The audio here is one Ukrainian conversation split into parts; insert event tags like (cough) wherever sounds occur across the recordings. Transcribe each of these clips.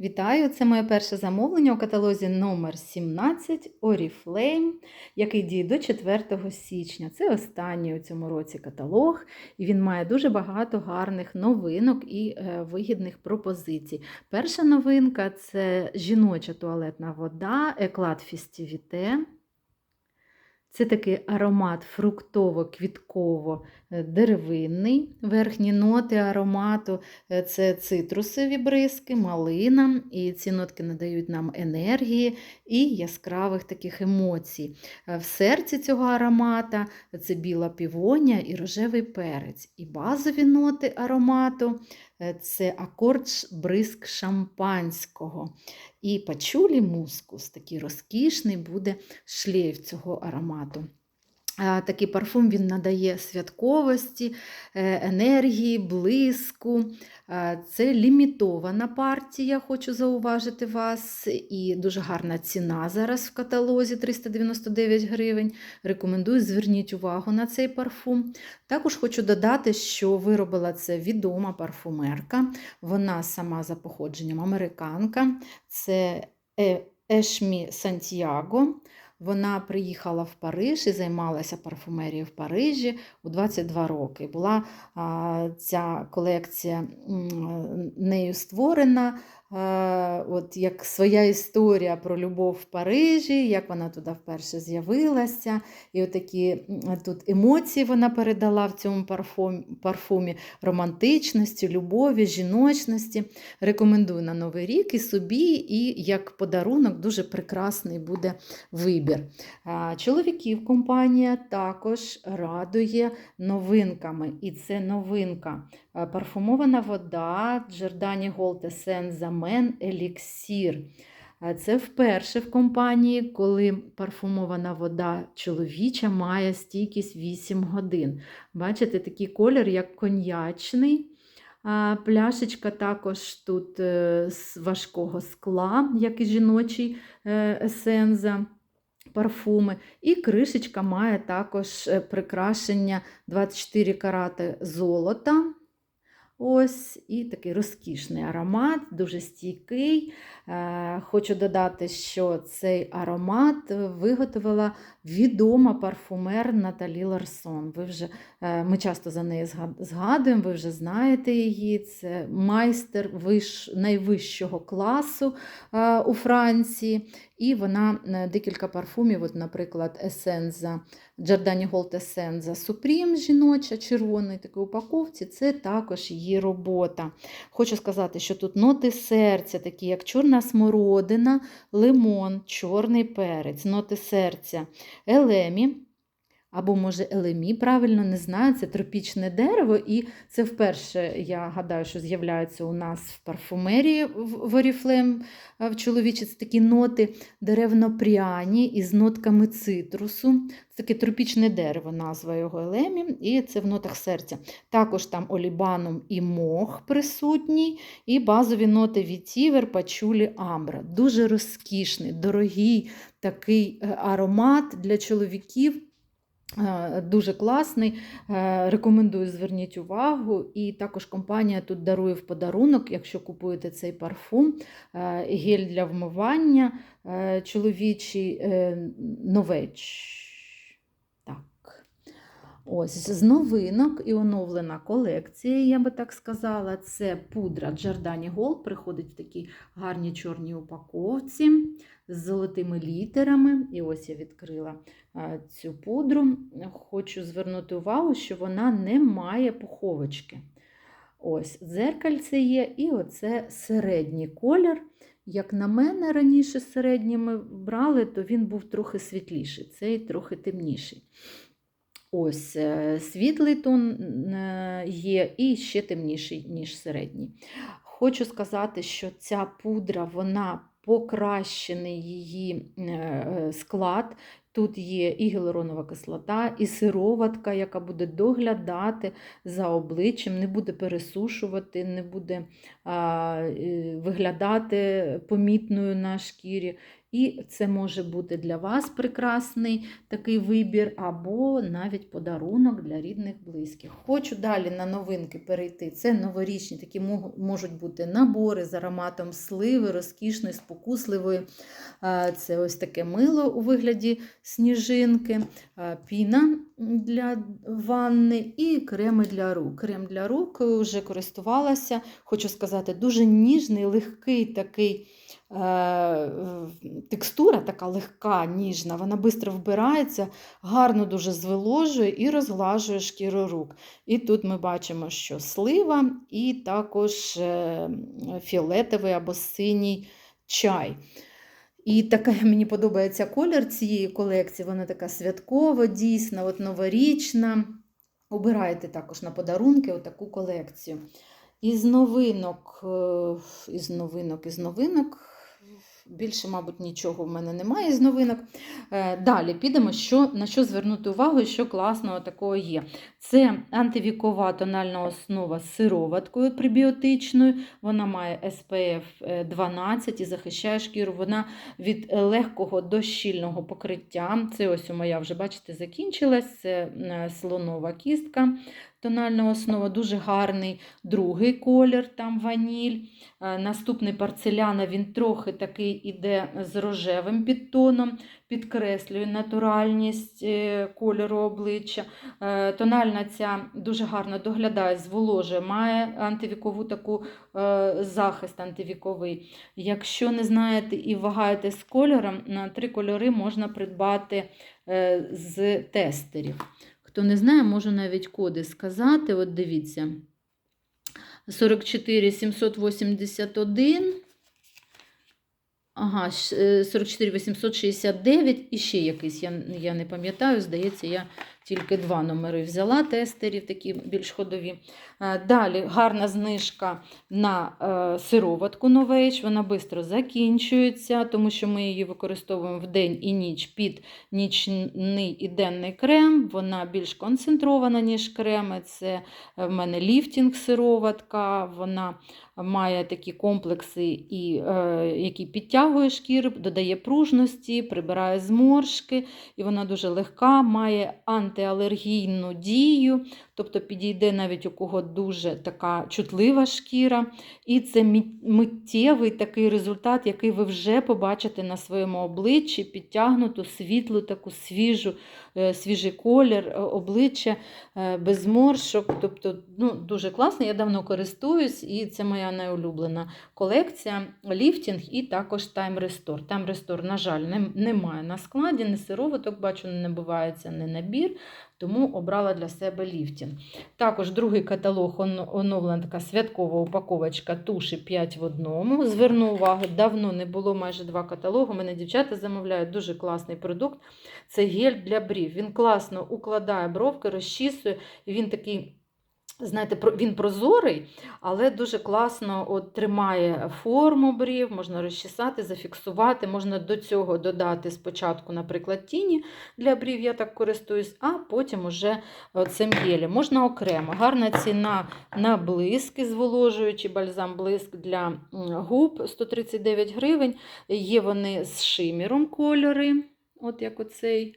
Вітаю! Це моє перше замовлення у каталозі номер 17 Oriflame, який діє до 4 січня. Це останній у цьому році каталог, і він має дуже багато гарних новинок і е, вигідних пропозицій. Перша новинка це жіноча туалетна вода Еклад Festivité. Це такий аромат фруктово-квітково-деревинний. Верхні ноти аромату е, це цитрусові бризки, малина, і ці нотки надають нам енергії і яскравих таких емоцій. Е, В серці цього аромата це біла півонія і рожевий перець. І базові ноти аромату е, це акорд бризк шампанського. І пачулі мускус, такий розкішний буде шлейф цього аромату. А, Такий парфум він надає святковості, е, енергії, блиску. Це лімітована партія, хочу зауважити вас, і дуже гарна ціна зараз в каталозі 399 гривень. Рекомендую, зверніть увагу на цей парфум. Також хочу додати, що виробила це відома парфумерка. Вона сама за походженням американка. Це Е- Ешмі Сантьяго. Вона приїхала в Париж і займалася парфумерією в Парижі у 22 роки. Була ця колекція нею створена. А, От як своя історія про любов в Парижі, як вона туди вперше з'явилася, і от такі тут емоції вона передала в цьому парфум, парфумі романтичності, любові, жіночності. Рекомендую на Новий рік і собі, і як подарунок дуже прекрасний буде вибір. Чоловіків компанія також радує новинками. І це новинка. А, Парфумована вода Giordani Gold Essence Zamen Elixir. А Це вперше в компанії, коли парфумована вода чоловіча має стійкість 8 годин. Бачите, такий колір, як коньячний. Пляшечка також тут е, з важкого скла, як і жіночий е, есенза. Парфуми. І кришечка має також е, прикрашення 24 карати золота. Ось, і такий розкішний аромат, дуже стійкий. Е, Хочу додати, що цей аромат виготовила відома парфумер Наталі Ларсон. Ви вже, е, ми часто за неї згадуємо, ви вже знаєте її. Це майстер виш, найвищого класу е, у Франції. І вона декілька парфумів, от, наприклад, есенза Giordani Gold Essence Supreme жіноча, червоний такий упаковці, це також її робота. Хочу сказати, що тут ноти серця, такі як чорна смородина, лимон, чорний перець, ноти серця, елемі. Або, може, елемі, правильно не знаю, це тропічне дерево, і це вперше, я гадаю, що з'являється у нас в парфумерії в Oriflame е, в чоловічі. Це такі ноти деревно-пряні із нотками цитрусу. Це таке тропічне дерево, назва його елемі, і це в нотах серця. Також там олібанум і мох присутній, і базові ноти вітівер, пачулі, амбра. Дуже розкішний, дорогий такий е, аромат для чоловіків. Е, Дуже класний, Е, рекомендую, зверніть увагу. І також компанія тут дарує в подарунок, якщо купуєте цей парфум, е, гель для вмивання чоловічий новеч. Так. Ось з новинок і оновлена колекція, я би так сказала. Це пудра Giordani Gold, приходить в такій гарній чорній упаковці з золотими літерами. І ось я відкрила цю пудру. Хочу звернути увагу, що вона не має пуховочки. Ось дзеркальце є, і оце середній колір. Як на мене, раніше середній ми брали, то він був трохи світліший, цей трохи темніший. Ось е, світлий тон е, є і ще темніший, ніж середній. Хочу сказати, що ця пудра, вона покращений її е, е, склад. Тут є і гіалуронова кислота, і сироватка, яка буде доглядати за обличчям, не буде пересушувати, не буде е, виглядати помітною на шкірі. І це може бути для вас прекрасний такий вибір, або навіть подарунок для рідних близьких. Хочу далі на новинки перейти. Це новорічні, такі можуть бути набори з ароматом сливи, розкішної, спокусливої. Е, Це ось таке мило у вигляді сніжинки, е, піна для ванни і креми для рук. Крем для рук вже користувалася. Хочу сказати, дуже ніжний, легкий такий. Е, Текстура така легка, ніжна, вона швидко вбирається, гарно дуже звиложує і розглажує шкіру рук. І тут ми бачимо, що слива, і також е, фіолетовий або синій чай. І така мені подобається колір цієї колекції. Вона така святкова, дійсно, от новорічна. Обирайте також на подарунки отаку колекцію. Із новинок, е, із новинок, із новинок. Більше, мабуть, нічого в мене немає з новинок. Е, Далі підемо, що, на що звернути увагу що класного такого є. Це антивікова тональна основа з сироваткою пребіотичною. Вона має SPF е, 12 і захищає шкіру. Вона від е, легкого до щільного покриття. Це ось у моя вже, бачите, закінчилась. Це е, слонова кістка. Тональна основа дуже гарний другий колір, там ваніль. Е, Наступний порцеляна, він трохи такий іде з рожевим підтоном, підкреслює натуральність е, кольору обличчя. Е, Тональна ця дуже гарно доглядає, зволожує, має антивікову таку е, захист антивіковий. Якщо не знаєте і вагаєте з кольором, на три кольори можна придбати е, з тестерів. Хто не знає, можу навіть коди сказати. От дивіться. 44 781. Ага, е, 44 869 і ще якийсь, я, я не пам'ятаю, здається, я тільки два номери взяла тестерів, такі більш ходові. Е, Далі гарна знижка на е, сироватку Novage, вона швидко закінчується, тому що ми її використовуємо в день і ніч під нічний і денний крем. Вона більш концентрована, ніж креми. Це е, в мене ліфтінг сироватка, вона має такі комплекси, і, які підтягує шкіру, додає пружності, прибирає зморшки, і вона дуже легка, має антиалергійну дію, тобто підійде навіть у кого дуже така чутлива шкіра. І це миттєвий такий результат, який ви вже побачите на своєму обличчі, підтягнуту, світлу, таку свіжу, е, свіжий колір е, обличчя е, без зморшок. Тобто ну, дуже класно, я давно користуюсь, і це моя найулюблена колекція ліфтінг і також Time Restore. Time Restore, на жаль, немає на складі, не сироваток, бачу, не набувається не набір, тому обрала для себе ліфтінг. Також другий каталог он- оновлена така святкова упаковочка туші 5 в одному. Зверну увагу, давно не було майже два каталоги. У мене дівчата замовляють дуже класний продукт. Це гель для брів. Він класно укладає бровки, розчісує, він такий. Знаєте, він прозорий, але дуже класно от, тримає форму брів, можна розчесати, зафіксувати. Можна до цього додати спочатку, наприклад, тіні для брів, я так користуюсь, а потім уже цим гелем. Можна окремо. Гарна ціна на блиски, зволожуючий бальзам блиск для губ 139 гривень. Є вони з шиміром кольори, от як оцей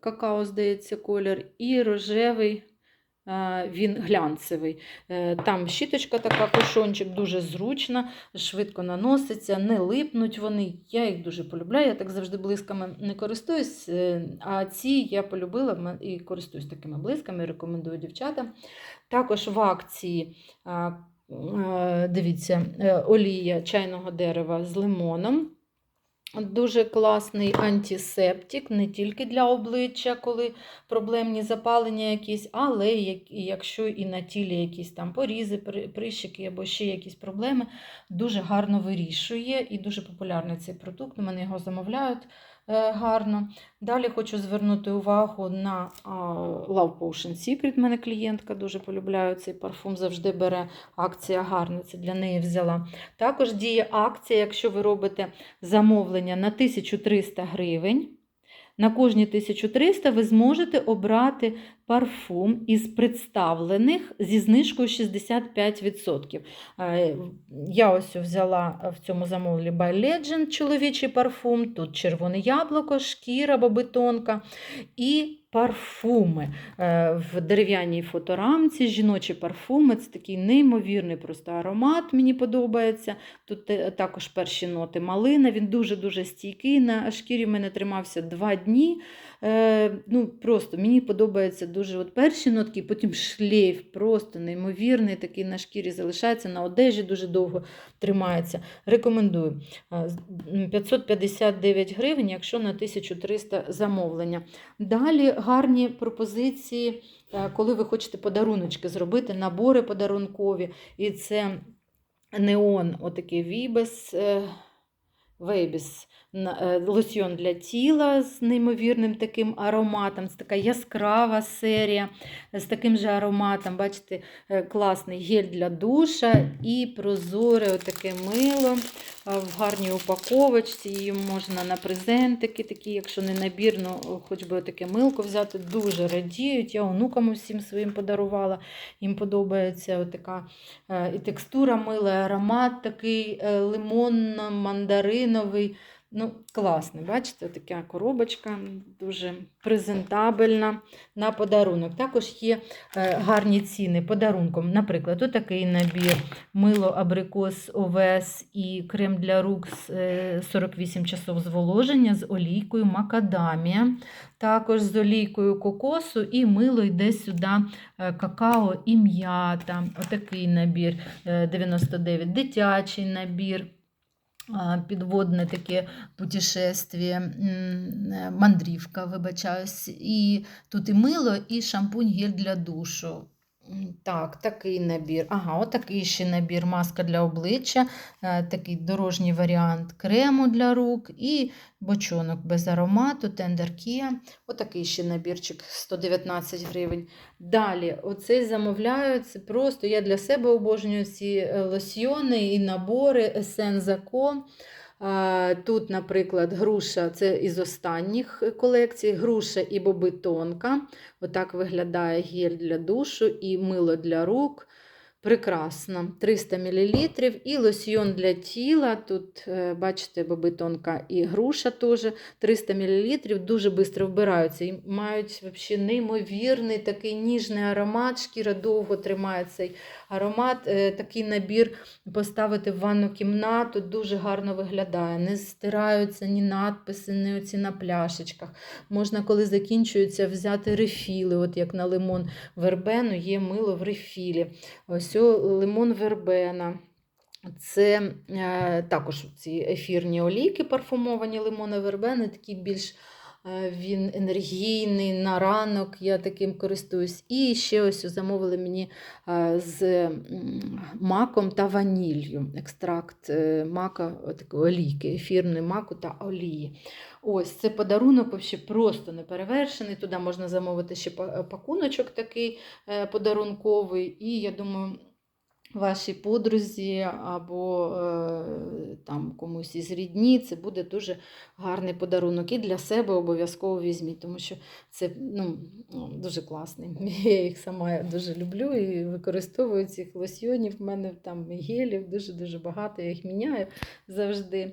какао, здається, колір, і рожевий. Він глянцевий. Е, Там щіточка така, кошончик, дуже зручна, швидко наноситься, не липнуть вони. Я їх дуже полюбляю. Я так завжди блисками не користуюсь. е, А ці я полюбила і користуюсь такими блисками, рекомендую дівчатам. Також в акції. е, Дивіться, олія чайного дерева з лимоном. Дуже класний антисептик, не тільки для обличчя, коли проблемні запалення якісь, але якщо і на тілі якісь там порізи, при- прищики або ще якісь проблеми, дуже гарно вирішує і дуже популярний цей продукт. У мене його замовляють гарно. Далі хочу звернути увагу на Love Potion Secret. У мене клієнтка дуже полюбляє цей парфум, завжди бере акція гарна, це для неї взяла. Також діє акція, якщо ви робите замовлення на 1300 гривень. На кожні 1300 ви зможете обрати парфум із представлених зі знижкою 65%. Е, Я ось взяла в цьому замовлі By Legend чоловічий парфум, тут червоне яблуко, шкіра, бобитонка і парфуми Е, в дерев'яній фоторамці, жіночі парфуми. Це такий неймовірний просто аромат, мені подобається. Тут е, також перші ноти малина, він дуже-дуже стійкий. На шкірі в мене тримався два дні. Е, ну, Просто мені подобається дуже от перші нотки, потім шлейф, просто неймовірний, такий на шкірі залишається, на одежі дуже довго тримається. Рекомендую. Е, з- м, 559 гривень, якщо на 1300 замовлення. Далі гарні пропозиції, е, коли ви хочете подаруночки зробити, набори подарункові. І це неон, отакий Вібес. Вейбіс лосьйон для тіла з неймовірним таким ароматом. Це така яскрава серія з таким же ароматом. Бачите, е, класний гель для душа і прозоре отаке мило в гарній упаковочці. Її можна на презентики, такі, якщо не набір, ну, хоч би таке милко взяти. Дуже радіють. Я онукам усім своїм подарувала. Їм подобається отака е, і текстура мила, і аромат такий е, лимонно-мандариновий. Ну, класний, бачите, така коробочка дуже презентабельна на подарунок. Також є е, гарні ціни подарунком. Наприклад, отакий набір мило абрикос ОВС і крем для рук з, е, 48 часов зволоження з олійкою макадамія, також з олійкою кокосу, і мило йде сюди е, какао і м'ята. Отакий набір е, 99, дитячий набір. Підводне таке путешествие, е, мандрівка, вибачаюсь. І тут і мило, і шампунь гель для душу. Так, такий набір. Ага, отакий ще набір маска для обличчя, е, такий дорожній варіант крему для рук і бочонок без аромату, Tender Kia. Отакий ще набірчик 119 гривень. Далі, оцей замовляю, це просто я для себе обожнюю ці е, лосьйони і набори Essence.com. Тут, наприклад, груша це із останніх колекцій, груша і бобитонка. Отак виглядає гель для душу і мило для рук. Прекрасно. 300 мл. І лосьйон для тіла. Тут, е, бачите, бобитонка і груша теж 300 мл. Дуже швидко вбираються і мають вообще неймовірний такий ніжний аромат. Шкіра довго тримає цей аромат. Е, Такий набір поставити в ванну кімнату дуже гарно виглядає. Не стираються ні надписи, ні оці на пляшечках. Можна, коли закінчується, взяти рефіли, от як на лимон вербену, є мило в рефілі. Ось лимон вербена. Це е, також ці ефірні олійки парфумовані лимони вербени, такі більш він енергійний на ранок, я таким користуюсь. І ще ось замовили мені е, з маком та ваніллю. Екстракт е, мака, олійки, ефірної маку та олії. Ось це подарунок вообще просто неперевершений. Туди можна замовити ще пакуночок такий е, подарунковий. І я думаю, вашій подрузі або е, там комусь із рідні, це буде дуже гарний подарунок. І для себе обов'язково візьміть, тому що це ну, дуже класний. (laughs) Я їх сама дуже люблю і використовую цих лосьйонів. У мене там гелів дуже-дуже багато, я їх міняю завжди.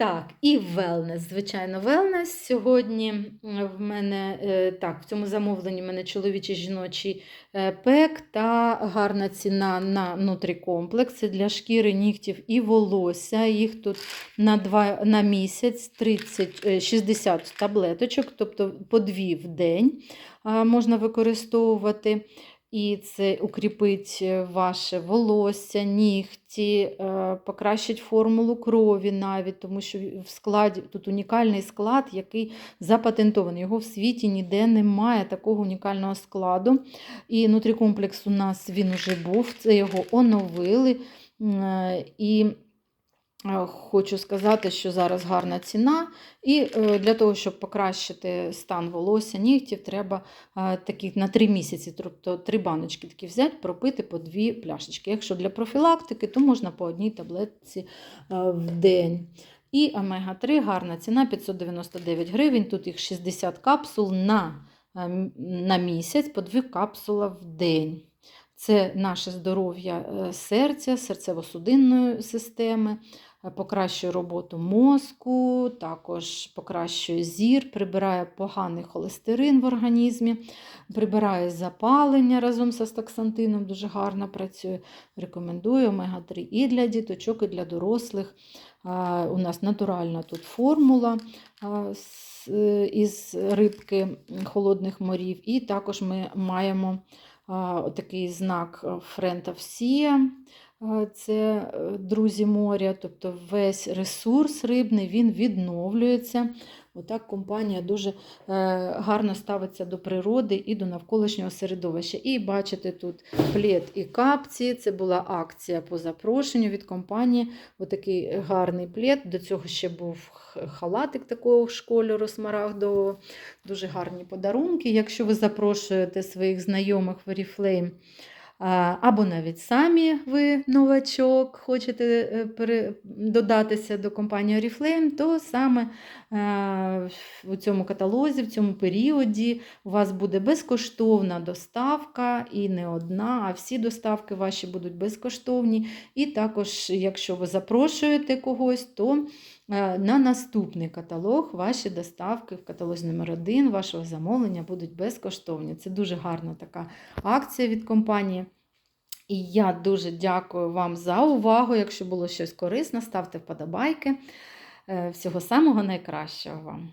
Так, і велнес. Звичайно, велнес. Сьогодні в мене е, так, в цьому замовленні в мене чоловічий жіночий е, пек та гарна ціна на нутрікомплекси для шкіри, нігтів і волосся. Їх тут на, два, на місяць 30, е, 60 таблеточок, тобто по дві в день можна використовувати. І це укріпить е, ваше волосся, нігті, е, покращить формулу крові навіть, тому що в складі тут унікальний склад, який запатентований. Його в світі ніде немає такого унікального складу. І нутрікомплекс у нас він вже був, це його оновили. Е, І хочу сказати, що зараз гарна ціна. І е, для того, щоб покращити стан волосся, нігтів, треба е, такі на 3 місяці, тобто 3 баночки такі взяти, пропити по 2 пляшечки. Якщо для профілактики, то можна по одній таблетці е, в день. І омега-3 гарна ціна 599 гривень. Тут їх 60 капсул на, е, на місяць, по 2 капсули в день. Це наше здоров'я е, серця, серцево-судинної системи, е, покращує роботу мозку, також покращує зір, прибирає поганий холестерин в організмі, прибирає запалення разом з астаксантином, дуже гарно працює. Рекомендую омега-3 і для діточок, і для дорослих. У нас натуральна тут формула е, із рибки холодних морів, і також ми маємо такий знак Friend of Sea, а, це е, друзі моря, тобто весь ресурс рибний він відновлюється. Отак компанія дуже е, гарно ставиться до природи і до навколишнього середовища. І бачите тут плід і капці. Це була акція по запрошенню від компанії. Отакий гарний плід. До цього ще був халатик такого кольору смарагдового. Дуже гарні подарунки. Якщо ви запрошуєте своїх знайомих в Oriflame, або навіть самі ви новачок, хочете е, додатися до компанії Oriflame, то саме е, у цьому каталозі, в цьому періоді у вас буде безкоштовна доставка і не одна, а всі доставки ваші будуть безкоштовні. І також, якщо ви запрошуєте когось, то на наступний каталог ваші доставки в каталозі номер 1 вашого замовлення будуть безкоштовні. Це дуже гарна така акція від компанії. І я дуже дякую вам за увагу. Якщо було щось корисне, ставте вподобайки. Е, Всього самого найкращого вам!